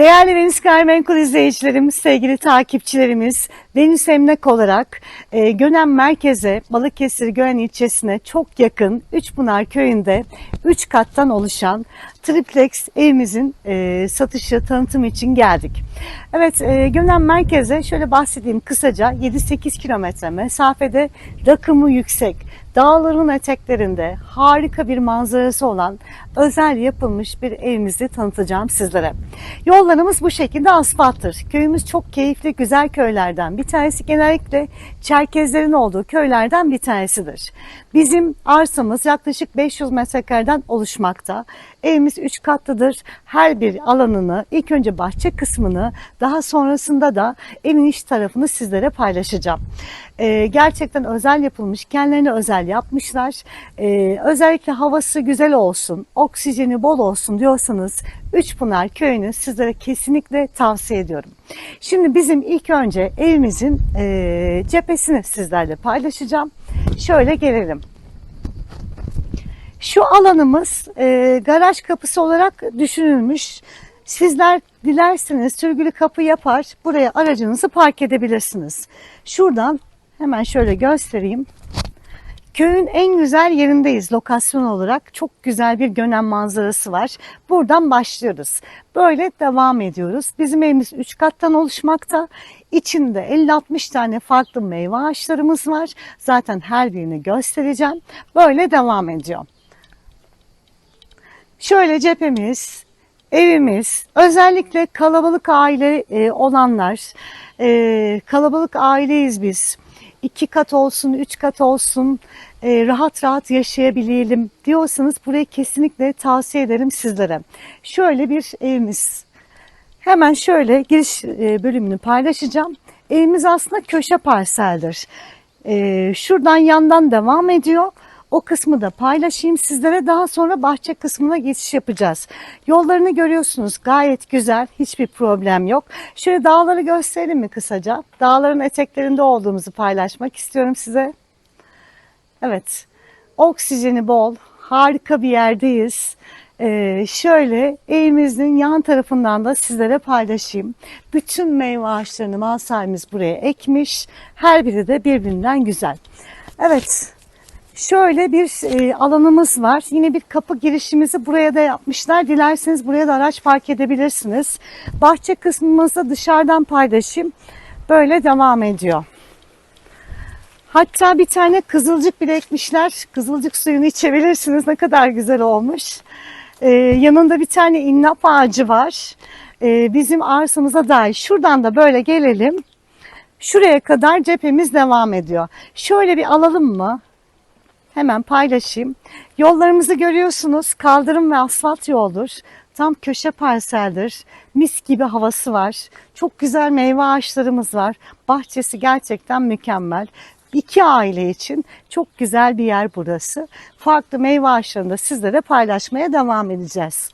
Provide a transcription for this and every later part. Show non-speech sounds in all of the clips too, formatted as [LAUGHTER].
Değerli Venüs Gayrimenkul izleyicilerimiz, sevgili takipçilerimiz, Venüs Emlak olarak e, Gönen Merkez'e, Balıkesir Gönen ilçesine çok yakın Üçpınar Köyü'nde 3 kattan oluşan triplex evimizin e, satışı, tanıtım için geldik. Evet, e, Gönen Merkez'e şöyle bahsedeyim kısaca 7-8 kilometre mesafede rakımı yüksek, dağların eteklerinde harika bir manzarası olan özel yapılmış bir evimizi tanıtacağım sizlere. Yollarımız bu şekilde asfalttır. Köyümüz çok keyifli, güzel köylerden bir tanesi. Genellikle Çerkezlerin olduğu köylerden bir tanesidir. Bizim arsamız yaklaşık 500 metrekareden oluşmakta. Evimiz 3 katlıdır. Her bir alanını, ilk önce bahçe kısmını, daha sonrasında da evin iç tarafını sizlere paylaşacağım. Ee, gerçekten özel yapılmış, kendilerine özel yapmışlar. Ee, özellikle havası güzel olsun, oksijeni bol olsun diyorsanız Üçpınar Köyü'nü sizlere kesinlikle tavsiye ediyorum. Şimdi bizim ilk önce evimizin e, cephesini sizlerle paylaşacağım. Şöyle gelelim. Şu alanımız e, garaj kapısı olarak düşünülmüş. Sizler dilerseniz sürgülü kapı yapar buraya aracınızı park edebilirsiniz. Şuradan hemen şöyle göstereyim. Köyün en güzel yerindeyiz lokasyon olarak. Çok güzel bir gönen manzarası var. Buradan başlıyoruz. Böyle devam ediyoruz. Bizim evimiz 3 kattan oluşmakta. İçinde 50-60 tane farklı meyve ağaçlarımız var. Zaten her birini göstereceğim. Böyle devam ediyor. Şöyle cephemiz, evimiz, özellikle kalabalık aile e, olanlar, e, kalabalık aileyiz biz. İki kat olsun, üç kat olsun, e, rahat rahat yaşayabilelim diyorsanız burayı kesinlikle tavsiye ederim sizlere. Şöyle bir evimiz. Hemen şöyle giriş e, bölümünü paylaşacağım. Evimiz aslında köşe parseldir. E, şuradan yandan devam ediyor. O kısmı da paylaşayım sizlere. Daha sonra bahçe kısmına geçiş yapacağız. Yollarını görüyorsunuz gayet güzel. Hiçbir problem yok. Şöyle dağları gösterelim mi kısaca? Dağların eteklerinde olduğumuzu paylaşmak istiyorum size. Evet. Oksijeni bol. Harika bir yerdeyiz. Ee, şöyle evimizin yan tarafından da sizlere paylaşayım. Bütün meyve ağaçlarını mal buraya ekmiş. Her biri de birbirinden güzel. Evet. Şöyle bir e, alanımız var. Yine bir kapı girişimizi buraya da yapmışlar. Dilerseniz buraya da araç park edebilirsiniz. Bahçe kısmımızda dışarıdan paylaşayım. Böyle devam ediyor. Hatta bir tane kızılcık bile ekmişler. Kızılcık suyunu içebilirsiniz. Ne kadar güzel olmuş. Ee, yanında bir tane innap ağacı var. Ee, bizim arsamıza dair. Şuradan da böyle gelelim. Şuraya kadar cephemiz devam ediyor. Şöyle bir alalım mı? Hemen paylaşayım. Yollarımızı görüyorsunuz. Kaldırım ve asfalt yoldur. Tam köşe parseldir. Mis gibi havası var. Çok güzel meyve ağaçlarımız var. Bahçesi gerçekten mükemmel. İki aile için çok güzel bir yer burası. Farklı meyve ağaçlarını da sizlere paylaşmaya devam edeceğiz.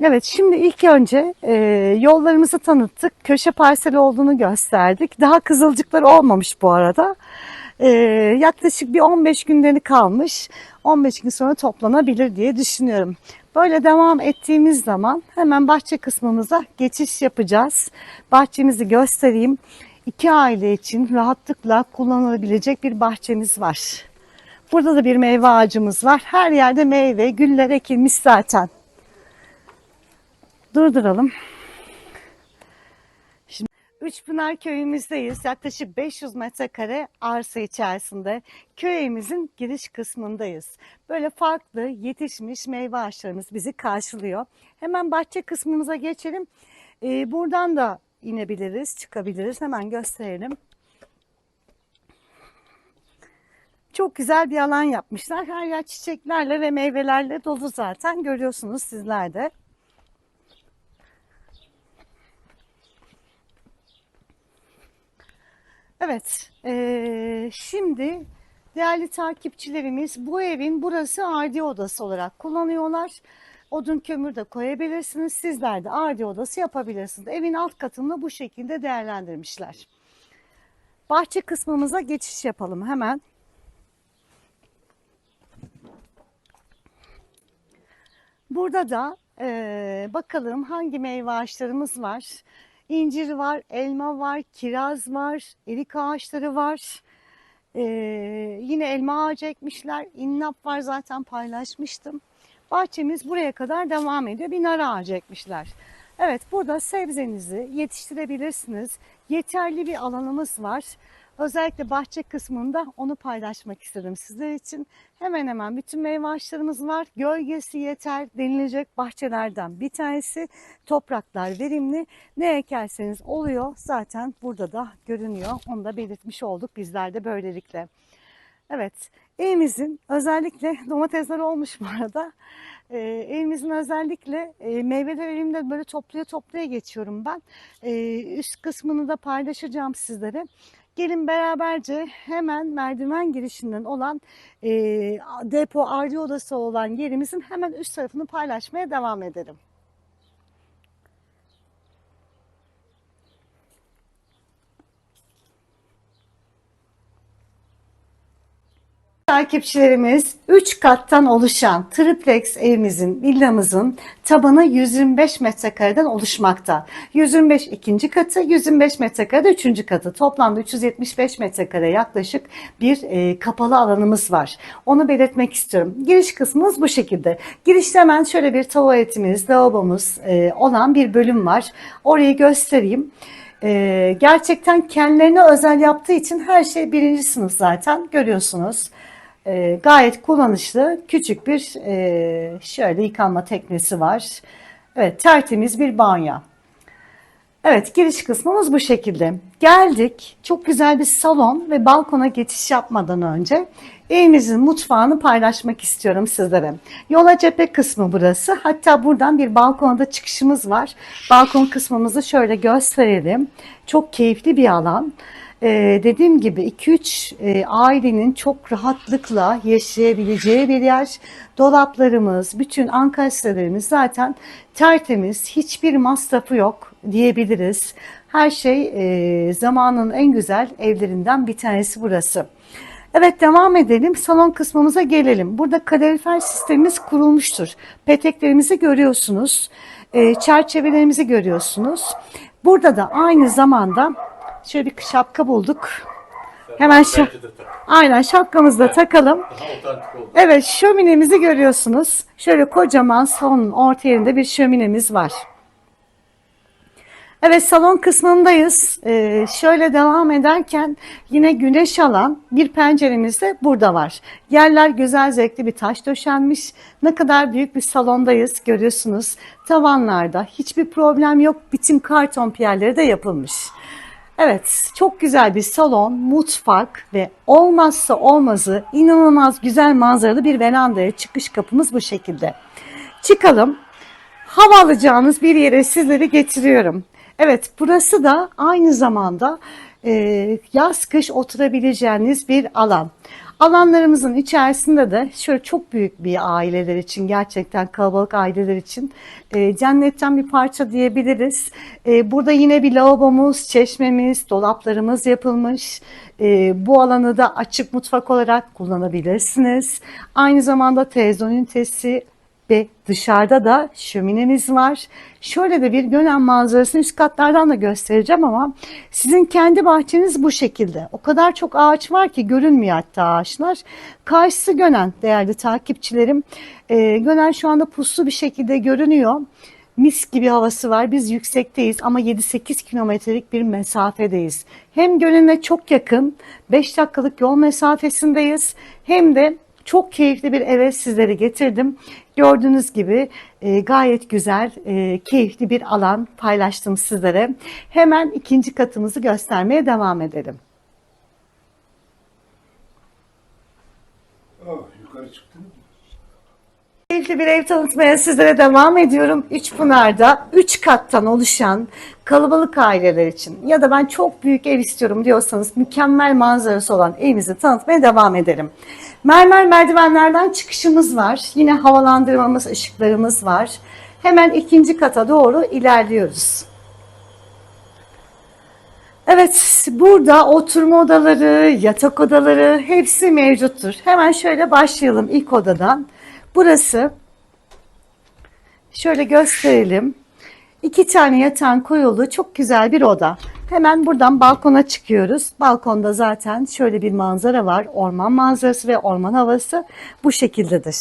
Evet şimdi ilk önce e, yollarımızı tanıttık. Köşe parseli olduğunu gösterdik. Daha kızılcıklar olmamış bu arada. E, yaklaşık bir 15 günleri kalmış. 15 gün sonra toplanabilir diye düşünüyorum. Böyle devam ettiğimiz zaman hemen bahçe kısmımıza geçiş yapacağız. Bahçemizi göstereyim. İki aile için rahatlıkla kullanılabilecek bir bahçemiz var. Burada da bir meyve ağacımız var. Her yerde meyve, güller ekilmiş zaten. Durduralım. Üçpınar köyümüzdeyiz. Yaklaşık 500 metrekare arsa içerisinde köyümüzün giriş kısmındayız. Böyle farklı yetişmiş meyve ağaçlarımız bizi karşılıyor. Hemen bahçe kısmımıza geçelim. Ee, buradan da inebiliriz, çıkabiliriz. Hemen gösterelim. Çok güzel bir alan yapmışlar. Her yer çiçeklerle ve meyvelerle dolu zaten. Görüyorsunuz sizler de. Evet, eee, şimdi değerli takipçilerimiz bu evin burası ardi odası olarak kullanıyorlar. Odun kömür de koyabilirsiniz. Sizler de ardi odası yapabilirsiniz. Evin alt katını bu şekilde değerlendirmişler. Bahçe kısmımıza geçiş yapalım hemen. Burada da Ee, bakalım hangi meyve ağaçlarımız var. İncir var, elma var, kiraz var, erik ağaçları var. Ee, yine elma ağacı ekmişler. İnnap var zaten paylaşmıştım. Bahçemiz buraya kadar devam ediyor. Bir nar ağacı ekmişler. Evet burada sebzenizi yetiştirebilirsiniz. Yeterli bir alanımız var. Özellikle bahçe kısmında onu paylaşmak istedim sizler için. Hemen hemen bütün meyve ağaçlarımız var. Gölgesi yeter denilecek bahçelerden bir tanesi. Topraklar verimli. Ne ekerseniz oluyor. Zaten burada da görünüyor. Onu da belirtmiş olduk bizler de böylelikle. Evet, evimizin özellikle [LAUGHS] domatesler olmuş bu arada. Ee, evimizin özellikle e, meyveler elimde böyle topluya topluya geçiyorum ben. Ee, üst kısmını da paylaşacağım sizlere. Gelin beraberce hemen merdiven girişinden olan e, depo ardi odası olan yerimizin hemen üst tarafını paylaşmaya devam edelim. Takipçilerimiz 3 kattan oluşan triplex evimizin, villamızın tabanı 125 metrekareden oluşmakta. 125 ikinci katı, 125 metrekare üçüncü katı. Toplamda 375 metrekare yaklaşık bir e, kapalı alanımız var. Onu belirtmek istiyorum. Giriş kısmımız bu şekilde. Girişte hemen şöyle bir tuvaletimiz, lavabomuz e, olan bir bölüm var. Orayı göstereyim. E, gerçekten kendilerine özel yaptığı için her şey birinci sınıf zaten görüyorsunuz. E, gayet kullanışlı küçük bir e, şöyle yıkanma teknesi var. Evet tertemiz bir banyo. Evet giriş kısmımız bu şekilde. Geldik çok güzel bir salon ve balkona geçiş yapmadan önce evimizin mutfağını paylaşmak istiyorum sizlere. Yola cephe kısmı burası. Hatta buradan bir balkona da çıkışımız var. Balkon kısmımızı şöyle gösterelim. Çok keyifli bir alan. Ee, dediğim gibi 2-3 e, ailenin çok rahatlıkla yaşayabileceği bir yer. Dolaplarımız, bütün ankastrelerimiz zaten tertemiz, hiçbir masrafı yok diyebiliriz. Her şey e, zamanın en güzel evlerinden bir tanesi burası. Evet devam edelim. Salon kısmımıza gelelim. Burada kalorifer sistemimiz kurulmuştur. Peteklerimizi görüyorsunuz. E, çerçevelerimizi görüyorsunuz. Burada da aynı zamanda şöyle bir şapka bulduk. Hemen şu, aynen şapkamızı da takalım. Evet şöminemizi görüyorsunuz. Şöyle kocaman salonun orta yerinde bir şöminemiz var. Evet salon kısmındayız. Ee, şöyle devam ederken yine güneş alan bir penceremiz de burada var. Yerler güzel zevkli bir taş döşenmiş. Ne kadar büyük bir salondayız görüyorsunuz. Tavanlarda hiçbir problem yok. Bütün karton piyerleri de yapılmış. Evet, çok güzel bir salon, mutfak ve olmazsa olmazı inanılmaz güzel manzaralı bir verandaya çıkış kapımız bu şekilde. Çıkalım. Hava alacağınız bir yere sizleri getiriyorum. Evet, burası da aynı zamanda e, yaz kış oturabileceğiniz bir alan. Alanlarımızın içerisinde de şöyle çok büyük bir aileler için gerçekten kalabalık aileler için e, cennetten bir parça diyebiliriz. E, burada yine bir lavabomuz, çeşmemiz, dolaplarımız yapılmış. E, bu alanı da açık mutfak olarak kullanabilirsiniz. Aynı zamanda televizyon ünitesi, ve dışarıda da şöminemiz var. Şöyle de bir Gönen manzarasını üst katlardan da göstereceğim ama sizin kendi bahçeniz bu şekilde. O kadar çok ağaç var ki görünmüyor hatta ağaçlar. Karşısı Gönen değerli takipçilerim. Ee, Gönen şu anda puslu bir şekilde görünüyor. Mis gibi havası var. Biz yüksekteyiz ama 7-8 kilometrelik bir mesafedeyiz. Hem Gönen'e çok yakın 5 dakikalık yol mesafesindeyiz hem de çok keyifli bir eve sizleri getirdim. Gördüğünüz gibi e, gayet güzel, e, keyifli bir alan paylaştım sizlere. Hemen ikinci katımızı göstermeye devam edelim. Mı? Keyifli bir ev tanıtmaya sizlere devam ediyorum. Üçpınar'da 3 kattan oluşan kalabalık aileler için ya da ben çok büyük ev istiyorum diyorsanız mükemmel manzarası olan evimizi tanıtmaya devam edelim. Mermer merdivenlerden çıkışımız var. Yine havalandırmamız, ışıklarımız var. Hemen ikinci kata doğru ilerliyoruz. Evet, burada oturma odaları, yatak odaları hepsi mevcuttur. Hemen şöyle başlayalım ilk odadan. Burası Şöyle gösterelim. İki tane yatağın koyulduğu çok güzel bir oda. Hemen buradan balkona çıkıyoruz. Balkonda zaten şöyle bir manzara var. Orman manzarası ve orman havası bu şekildedir.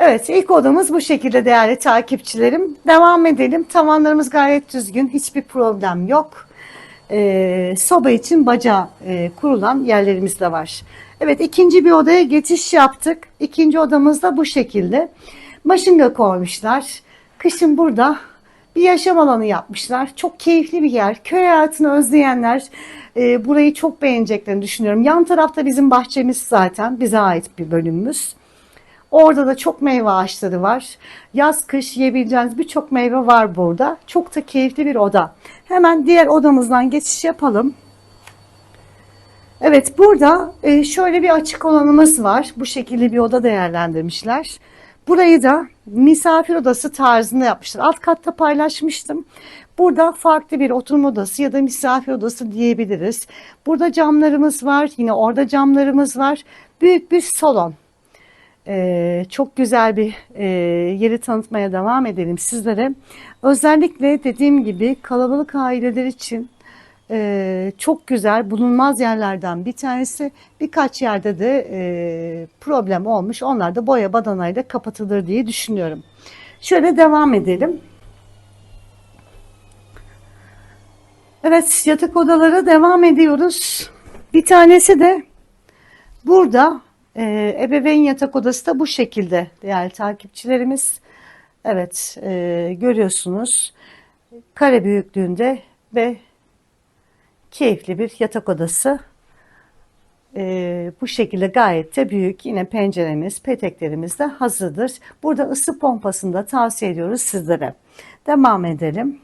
Evet ilk odamız bu şekilde değerli takipçilerim. Devam edelim. Tavanlarımız gayet düzgün. Hiçbir problem yok. Ee, soba için baca e, kurulan yerlerimiz de var. Evet ikinci bir odaya geçiş yaptık. İkinci odamız da bu şekilde. Maşınga koymuşlar. Kışın burada bir yaşam alanı yapmışlar. Çok keyifli bir yer. Köy hayatını özleyenler e, burayı çok beğeneceklerini düşünüyorum. Yan tarafta bizim bahçemiz zaten bize ait bir bölümümüz. Orada da çok meyve ağaçları var. Yaz kış yiyebileceğiniz birçok meyve var burada. Çok da keyifli bir oda. Hemen diğer odamızdan geçiş yapalım. Evet burada e, şöyle bir açık alanımız var. Bu şekilde bir oda değerlendirmişler. Burayı da misafir odası tarzında yapmışlar. Alt katta paylaşmıştım. Burada farklı bir oturma odası ya da misafir odası diyebiliriz. Burada camlarımız var. Yine orada camlarımız var. Büyük bir salon. Ee, çok güzel bir e, yeri tanıtmaya devam edelim sizlere. Özellikle dediğim gibi kalabalık aileler için e, çok güzel bulunmaz yerlerden bir tanesi. Birkaç yerde de e, problem olmuş. Onlar da boya badanayla kapatılır diye düşünüyorum. Şöyle devam edelim. Evet yatak odalara devam ediyoruz. Bir tanesi de burada e, ebeveyn yatak odası da bu şekilde değerli takipçilerimiz. Evet e, görüyorsunuz kare büyüklüğünde ve keyifli bir yatak odası. E, bu şekilde gayet de büyük. Yine penceremiz, peteklerimiz de hazırdır. Burada ısı pompasını da tavsiye ediyoruz sizlere. Devam edelim.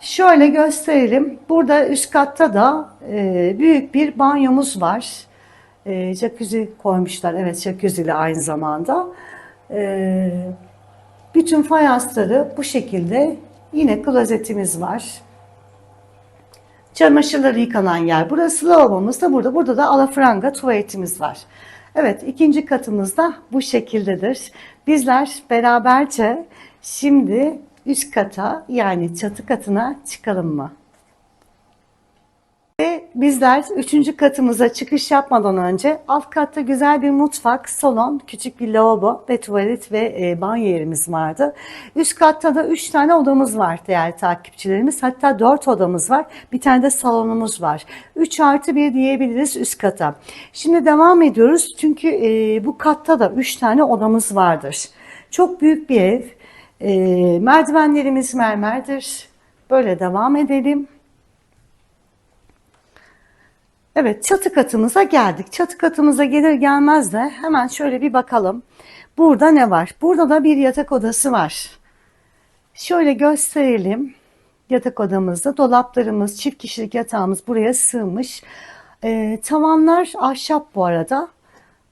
Şöyle gösterelim. Burada üst katta da e, büyük bir banyomuz var. E, jacuzzi koymuşlar. Evet jacuzzi ile aynı zamanda. E, bütün fayansları bu şekilde. Yine klozetimiz var. Çamaşırları yıkanan yer. Burası lavabomuz da burada. Burada da alafranga tuvaletimiz var. Evet ikinci katımız da bu şekildedir. Bizler beraberce şimdi üst kata yani çatı katına çıkalım mı? Ve bizler üçüncü katımıza çıkış yapmadan önce alt katta güzel bir mutfak, salon, küçük bir lavabo ve tuvalet ve e, banyo yerimiz vardı. Üst katta da üç tane odamız var değerli takipçilerimiz. Hatta dört odamız var. Bir tane de salonumuz var. Üç artı bir diyebiliriz üst kata. Şimdi devam ediyoruz. Çünkü e, bu katta da üç tane odamız vardır. Çok büyük bir ev. E, merdivenlerimiz mermerdir. Böyle devam edelim. Evet çatı katımıza geldik. Çatı katımıza gelir gelmez de hemen şöyle bir bakalım. Burada ne var? Burada da bir yatak odası var. Şöyle gösterelim. Yatak odamızda dolaplarımız, çift kişilik yatağımız buraya sığmış. Ee, tavanlar ahşap bu arada.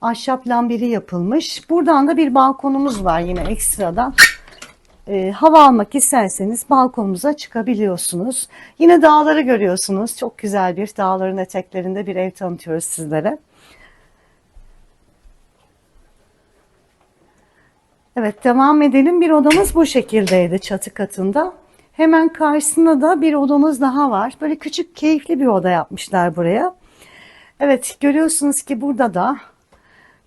Ahşap lambiri yapılmış. Buradan da bir balkonumuz var yine ekstradan e, hava almak isterseniz balkonumuza çıkabiliyorsunuz. Yine dağları görüyorsunuz. Çok güzel bir dağların eteklerinde bir ev tanıtıyoruz sizlere. Evet devam edelim. Bir odamız bu şekildeydi çatı katında. Hemen karşısında da bir odamız daha var. Böyle küçük keyifli bir oda yapmışlar buraya. Evet görüyorsunuz ki burada da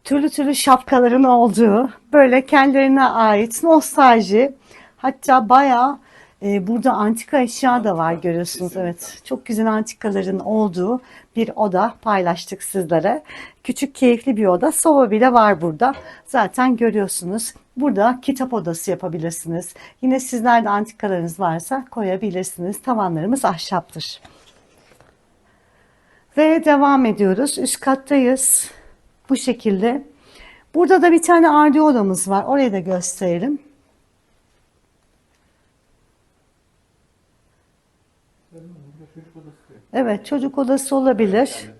türlü türlü şapkaların olduğu böyle kendilerine ait nostalji hatta bayağı e, burada antika eşya da var görüyorsunuz evet. Çok güzel antikaların olduğu bir oda paylaştık sizlere. Küçük keyifli bir oda. Soba bile var burada. Zaten görüyorsunuz. Burada kitap odası yapabilirsiniz. Yine sizlerde antikalarınız varsa koyabilirsiniz. Tavanlarımız ahşaptır. Ve devam ediyoruz. Üst kattayız bu şekilde. Burada da bir tane ardi odamız var. Orayı da gösterelim. Evet çocuk odası olabilir.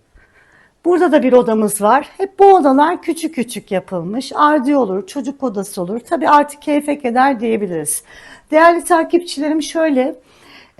Burada da bir odamız var. Hep bu odalar küçük küçük yapılmış. Ardi olur, çocuk odası olur. Tabii artık keyfe keder diyebiliriz. Değerli takipçilerim şöyle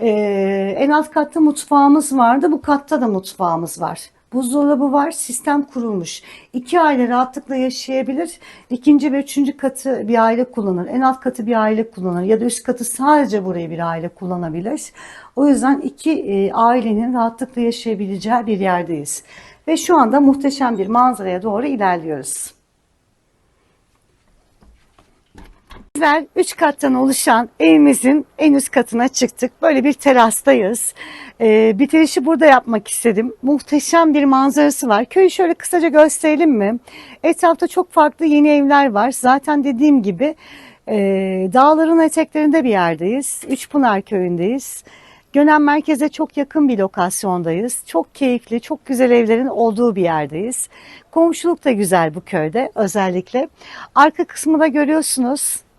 Ee, en alt katta mutfağımız vardı. Bu katta da mutfağımız var. Buzdolabı var, sistem kurulmuş. İki aile rahatlıkla yaşayabilir. İkinci ve üçüncü katı bir aile kullanır. En alt katı bir aile kullanır. Ya da üst katı sadece burayı bir aile kullanabilir. O yüzden iki e, ailenin rahatlıkla yaşayabileceği bir yerdeyiz. Ve şu anda muhteşem bir manzaraya doğru ilerliyoruz. Bizler 3 kattan oluşan evimizin en üst katına çıktık. Böyle bir terastayız. Ee, bitirişi burada yapmak istedim. Muhteşem bir manzarası var. Köyü şöyle kısaca gösterelim mi? Etrafta çok farklı yeni evler var. Zaten dediğim gibi e, dağların eteklerinde bir yerdeyiz. Üçpınar köyündeyiz. Gönen merkeze çok yakın bir lokasyondayız. Çok keyifli, çok güzel evlerin olduğu bir yerdeyiz. Komşuluk da güzel bu köyde özellikle. Arka kısmı da görüyorsunuz.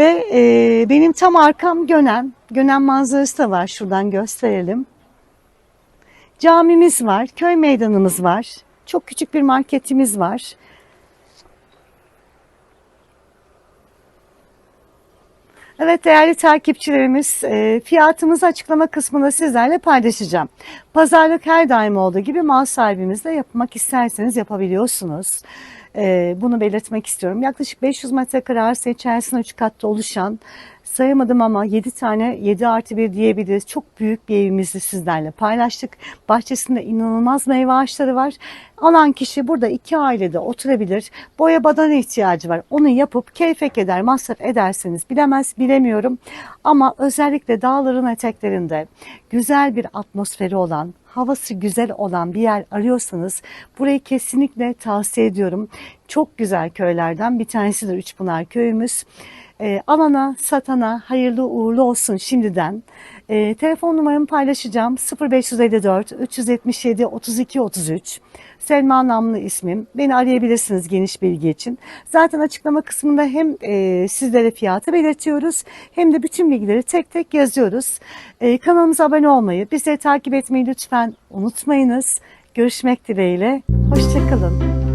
Ve e, benim tam arkam Gönen. Gönen manzarası da var. Şuradan gösterelim. Camimiz var, köy meydanımız var. Çok küçük bir marketimiz var. Evet değerli takipçilerimiz e, fiyatımızı açıklama kısmında sizlerle paylaşacağım. Pazarlık her daim olduğu gibi mal sahibimizle yapmak isterseniz yapabiliyorsunuz. E, bunu belirtmek istiyorum. Yaklaşık 500 metrekare arsa içerisinde 3 katta oluşan sayamadım ama 7 tane 7 artı 1 diyebiliriz. Çok büyük bir evimizi sizlerle paylaştık. Bahçesinde inanılmaz meyve ağaçları var. Alan kişi burada iki ailede oturabilir. Boya badana ihtiyacı var. Onu yapıp keyfek eder, masraf ederseniz bilemez, bilemiyorum. Ama özellikle dağların eteklerinde güzel bir atmosferi olan, havası güzel olan bir yer arıyorsanız burayı kesinlikle tavsiye ediyorum. Çok güzel köylerden bir tanesidir Üçpınar köyümüz. E, alana, satana hayırlı uğurlu olsun şimdiden. E, telefon numaramı paylaşacağım. 0554 377 32 33. Selma Namlı ismim. Beni arayabilirsiniz geniş bilgi için. Zaten açıklama kısmında hem e, sizlere fiyatı belirtiyoruz hem de bütün bilgileri tek tek yazıyoruz. E, kanalımıza abone olmayı, bizleri takip etmeyi lütfen unutmayınız. Görüşmek dileğiyle. Hoşçakalın.